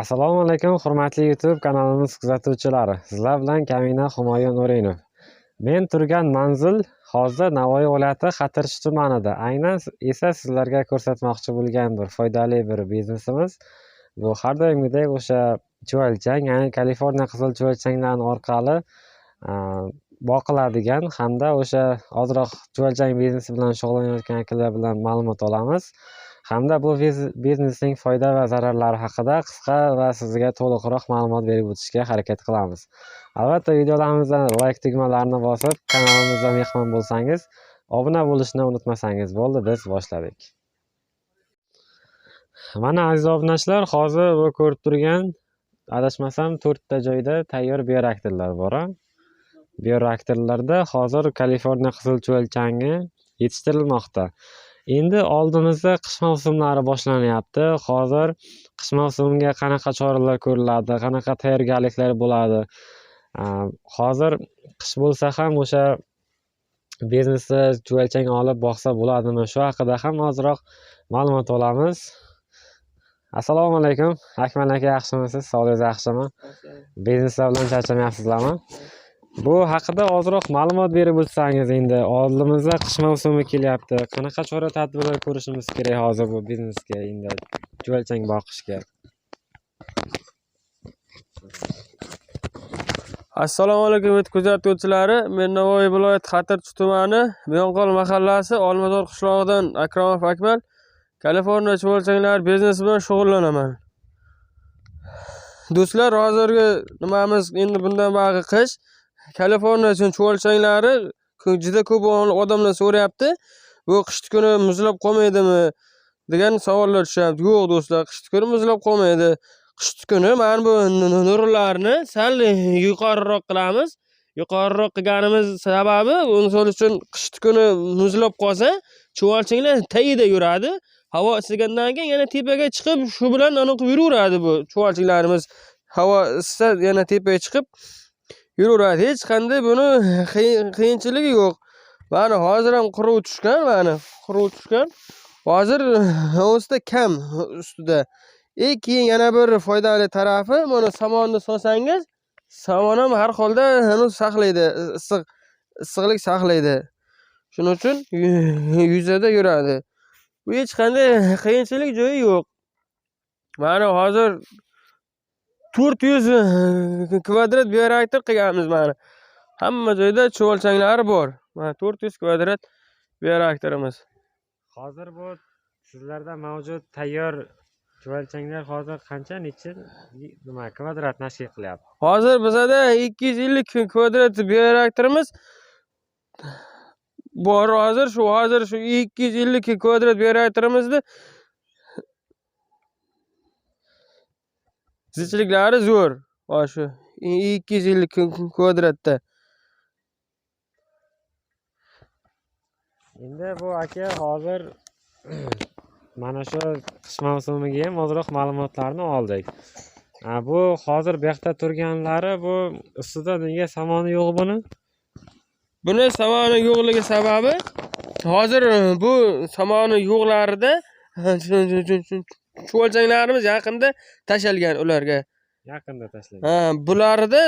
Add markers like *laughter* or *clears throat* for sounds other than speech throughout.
Assalomu alaykum, hurmatli YouTube kanalimiz kuzatuvchilari. Sizlar bilan Kamina Humoyun o'rinov Men turgan manzil hozir Navoiy viloyati Xatirchi tumanida. Aynan esa sizlarga ko'rsatmoqchi bo'lgan bir foydali bir biznesimiz. Bu har doimgidek o'sha chuvalchang, ya'ni Kaliforniya qizil chuvalchanglari orqali boqiladigan hamda o'sha ozroq chuvalchang biznesi bilan shug'ullanayotgan akalar bilan ma'lumot olamiz. Hamda bu biznesning foyda va zararlari haqida qisqa va sizga to'liqroq ma'lumot berib o'tishga harakat qilamiz. Albatta videolarimizda like tugmalarini bosib, kanalimizda mehmon bo'lsangiz, obuna bo'lishni unutmasangiz bo'ldi, biz boshladik. Mana aziz obunachilar, hozir bu ko'rib turgan adashmasam to'rtta joyda tayyor bioreaktorlar bor. Bioreaktorlarda hozir Kaliforniya qizil chuvalchangi yetishtirilmoqda. Endi oldimizda qish mavsumlari boshlanyapti. Hozir qish mavsumiga qanaqa choralar ko'riladi, qanaqa tayyorgarliklar bo'ladi. Hozir qish bo'lsa ham o'sha biznesda chuvalchang olib boqsa bo'ladimi? Shu haqida ham ozroq ma'lumot olamiz. Assalomu alaykum. Akmal aka yaxshimisiz? Sog'ligingiz yaxshimi? Bizneslar bilan charchamayapsizlarmi? Bu haqida ozroq ma'lumot berib o'tsangiz endi oldimizda qish mavsumi kelyapti. Qanaqa chora-tadbirlar ko'rishimiz kerak hozir bu biznesga endi chuvalchang boqishga? Assalomu alaykum kuzatuvchilari. Men Navoiy viloyati Xatirchi tumani miyonqol mahallasi Olmazor qishlog'idan akromov Akmal Kaliforniya chuvalchanglar biznesi bilan shug'ullanaman. Do'stlar, hozirgi nimamiz endi bundan bag'i qish. Kaliforniya uchun chuvalchanglari juda ko'p odamlar so'rayapti. Bu qishni kuni muzlab qolmaydimi degan savollar tushyapti. Yo'q do'stlar, qishni kuni muzlab qolmaydi. qishni kuni mana bu nurlarni sal yuqoriroq qilamiz. Yuqoriroq qilganimiz sababi misol uchun qishni kuni muzlab qolsa, chuvalchanglar tagida yuradi. Havo isigandan keyin yana tepaga chiqib, shu bilan aniq yuraveradi bu chuvalchanglarimiz. Havo isisa yana tepaga chiqib yuraveradi. Hech qanday buni *laughs* qiyinchiligi yo'q. Mana hozir ham quruv tushgan, mana quruv tushgan. Hozir *laughs* onsida kam ustida. E keyin yana bir foydali tarafi, mana somonni solsangiz, somon ham har holda saqlaydi, issiq issiqlik saqlaydi. Shuning uchun *laughs* yuzada yuradi. Bu hech qanday qiyinchilik joyi yo'q. Mana hozir 400 kvadrat bioreaktor qilganmiz mana. Hamma joyda chuvalchanglari bor. Mana 400 kvadrat bioreaktorimiz. Hozir bu sizlarda mavjud tayyor chuvalchanglar hozir qancha necha nima kvadrat tashkil qilyapti? Hozir bizada 250 kvadrat bioreaktorimiz bor. Hozir shu hozir shu 250 kvadrat bioreaktorimizni zichliklari zo'r. Mana shu 250 kvadratda. Endi bu aka hozir *clears throat* mana shu qish mavsumiga ham ozroq ma'lumotlarni oldik. Bu hozir bu yoqda turganlari bu ustida nega somoni yo'q buni? Buni somoni yo'qligi sababi hozir bu somoni yo'qlarida *laughs* chuvalchanglarimiz yaqinda tashalgan ularga. Yaqinda tashlangan. Ha, bularida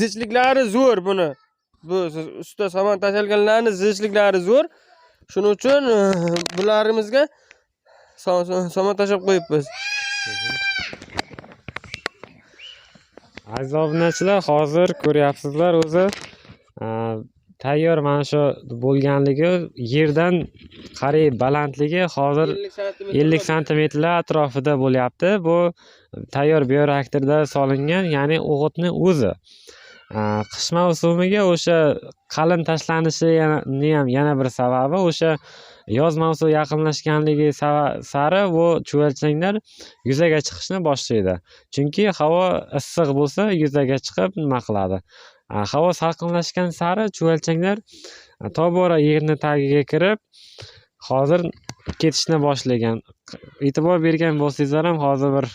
zichliklari zo'r buni. Bu ustida somon tashalganlarning zichliklari zo'r. Shuning uchun bularimizga somon tashab qo'yibmiz. Aziz obunachilar, hozir ko'ryapsizlar o'zi tayyor mana shu bo'lganligi yerdan qariyb balandligi hozir 50 santimetrlar atrofida bo'lyapti. Bu tayyor bioreaktorda solingan, ya'ni o'g'itni o'zi. Qish mavsumiga o'sha qalin tashlanishi ham yana bir sababi o'sha yoz mavsumi yaqinlashganligi sari bu chuvalchanglar yuzaga chiqishni boshlaydi. Chunki havo issiq bo'lsa, yuzaga chiqib nima qiladi? Э, havo salqinlashgan sari chuvalchanglar e, tobora yerni tagiga kirib, hozir ketishni boshlagan. E'tibor bergan bo'lsangizlar ham hozir bir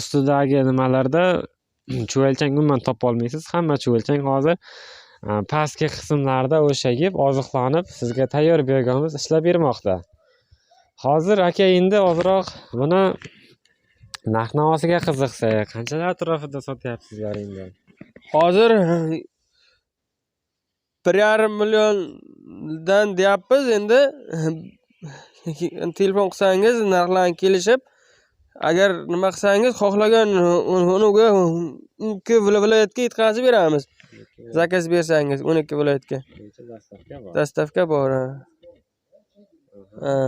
ustidagi nimalarda *clears throat* chuvalchang umuman topolmaysiz. Hamma chuvalchang hozir e, pastki qismlarda o'sha yeb oziqlanib sizga tayyor biogoz ishlab bermoqda. hozir aka endi ozroq buni narx navosiga qiziqsak qanchalar atrofida sotyapsizlar endi hozir bir yarim milliondan deyapmiz. Endi telefon qilsangiz narxlarni kelishib agar nima qilsangiz xohlagan unuga o'n ikki viloyatga yetkazib beramiz. Zakaz bersangiz o'n ikki viloyatga. Dastavka bor. Dostavka bor ha. ha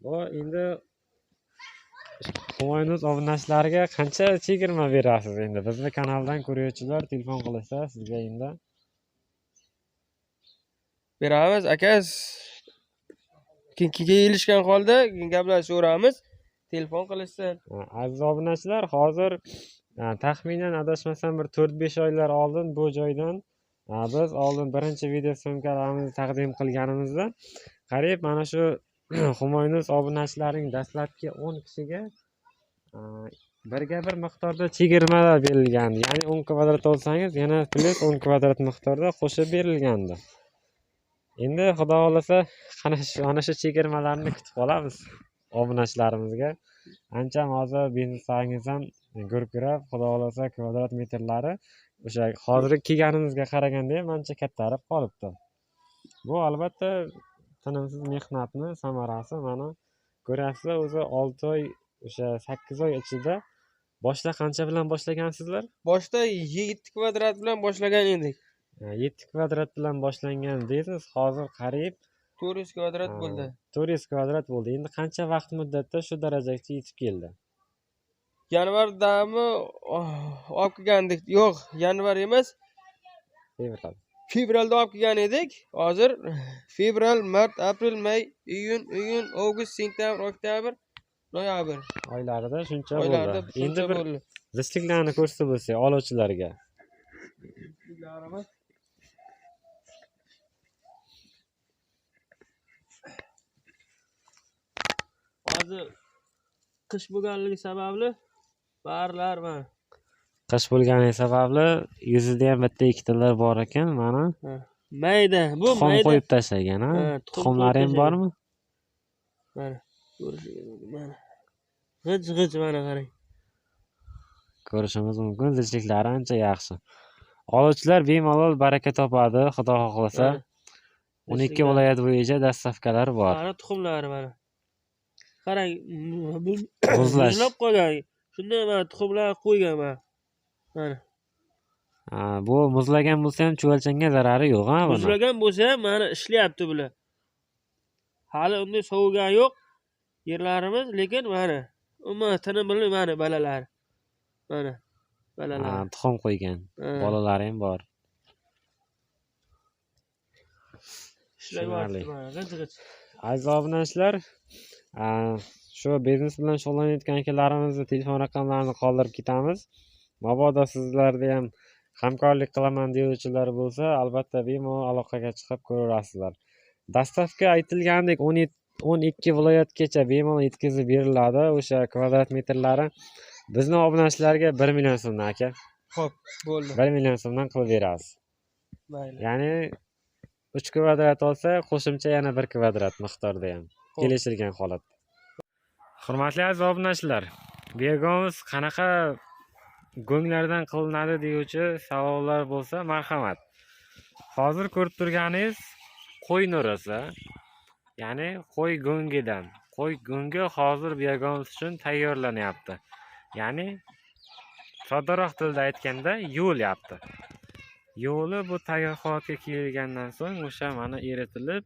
bu endi humoyunuz obunachilariga qancha chegirma berasiz endi? Bizni kanaldan ko'ruvchilar telefon qilishsa sizga endi beramiz aka ke- ke- kelishgan holda gaplashaveramiz telefon qilishsin. Aziz obunachilar hozir taxminan adashmasam bir to'rt besh oylar oldin bu joydan biz oldin birinchi video syomkalarimizni taqdim qilganimizda qariyb mana shu *clears throat* humoyunuz obunachilarining dastlabki o'n kishiga birga bir miqdorda chegirmalar berilgandi. Ya'ni o'n kvadrat olsangiz yana plyus o'n kvadrat miqdorda qo'shib berilgandi. Endi xudo xohlasa ana shu ana shu chegirmalarni kutib qolamiz obunachilarimizga ancha hozir biznesangiz ham gurkirab xudo xohlasa kvadrat metrlari o'sha hozirgi kelganimizga qaraganda ham ancha kattarib qolibdi. Bu albatta tinimsiz mehnatni? Samarasi mana ko'ryapsizlar o'zi olti oy o'sha sakkiz oy ichida boshida qancha bilan boshlagansizlar? Boshida yetti kvadrat bilan boshlagan edik. Yetti kvadrat bilan boshlangan biznes hozir qariyb to'rt yuz kvadrat bo'ldi. to'rt yuz kvadrat bo'ldi. Endi qancha vaqt muddatda shu darajagacha yetib keldi? Yanvardami oh, olib kelgandik. Yo'q yanvar emas. Fevral fevralda olib kelgan edik. Hozir fevral mart aprel may iyun iyun avgust sentyabr oktyabr noyabr oylarida shuncha bo'ldi. endi bir bo'ldi. zichliklarni ko'rsatib bo'lsak oluvchilarga. Hozir qish bo'lganligi sababli barilar mana qish bo'lgani sababli yuzida ham bitta ikkitalar bor ekan mana. Mayda bu tuxum qo'yib tashlagan a tuxumlari ham bormi? Mana mana. G'ij g'ij mana qarang. Ko'rishimiz mumkin zichliklari ancha yaxshi. Oluvchilar bemalol baraka topadi xudo xohlasa. O'n ikki viloyat bo'yicha dastavkalar bor. Mana tuxumlari mana. Qarang muzlab qolgan. Shunday mana tuxumlar qo'ygan mana mana bu muzlagan bo'lsa ham chuvalchangga zarari yo'q a buni. Muzlagan bo'lsa ham mana ishlayapti bular. Hali unday sovigani yo'q yerlarimiz lekin mana umuman tinimli mana balalari mana balalar. Tuxum qo'ygan. Bolalari ham bor. Ishlayapti aziz obunachilar shu biznes bilan shug'ullanayotgan akalarimizni telefon raqamlarini qoldirib ketamiz mabodo sizlarda ham hamkorlik qilaman deuvchilar bo'lsa albatta bemalol aloqaga chiqib ko'raverasizlar dastavka aytilgandek o'n o'n ikki viloyatgacha bemalol yetkazib beriladi. O'sha kvadrat metrlari bizni obunachilarga bir million so'mdan aka. Ho'p bo'ldi. Bir million so'mdan qilib berasiz. Mayli. Ya'ni uch kvadrat olsa qo'shimcha yana bir kvadrat miqdorda ham kelishilgan holatda. Hurmatli aziz obunachilar bergimiz qanaqa go'nglardan qilinadi deyuvchi savollar bo'lsa marhamat. Hozir ko'rib turganingiz qo'y nurisi ya'ni qo'y go'ngidan qo'y go'ngi hozir bergimiz uchun tayyorlanyapti. Ya'ni soddaroq tilda aytganda yuvilyapti yo'li bu tayyor holatga kelgandan so'ng o'sha mana eritilib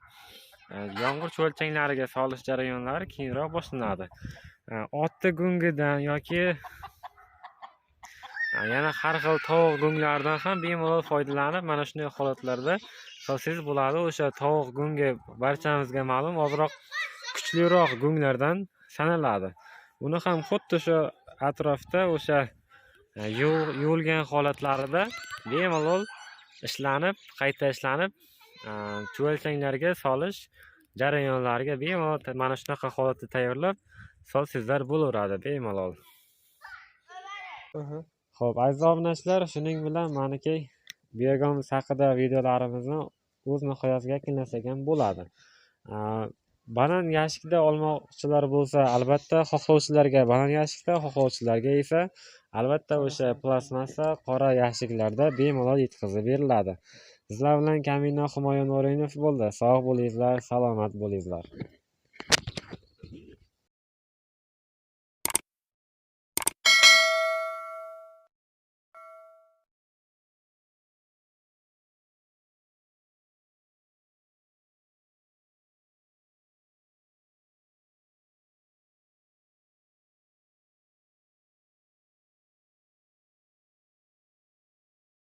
e, yomg'ir cho'lchanglariga solish jarayonlari keyinroq boshlanadi. E, otni go'ngidan yoki yana har xil tovuq go'nglaridan ham bemalol foydalanib mana shunday holatlarda qilsangiz bo'ladi. O'sha tovuq go'ngi barchamizga ma'lum ozroq kuchliroq go'nglardan sanaladi. Uni ham xuddi shu atrofda o'sha e, yuvilgan holatlarida bemalol ishlanib qayta ishlanib e, chuvalchanglarga solish jarayonlariga bemalol mana shunaqa holatda tayyorlab solsangizlar bo'laveradi bemalol. Aha. Ho'p aziz obunachilar shuning bilan maniki bergimiz haqida videolarimizni o'z nihoyasiga yakunlasak ham bo'ladi. Banan yashikda olmoqchilar bo'lsa albatta xohlovchilarga banan yashikda xohlovchilarga esa albatta o'sha plastmassa qora yashiklarda bemalol yetkazib beriladi. Sizlar bilan kamina humoyun o'rinov bo'ldi. Sog' bo'linglar salomat bo'linglar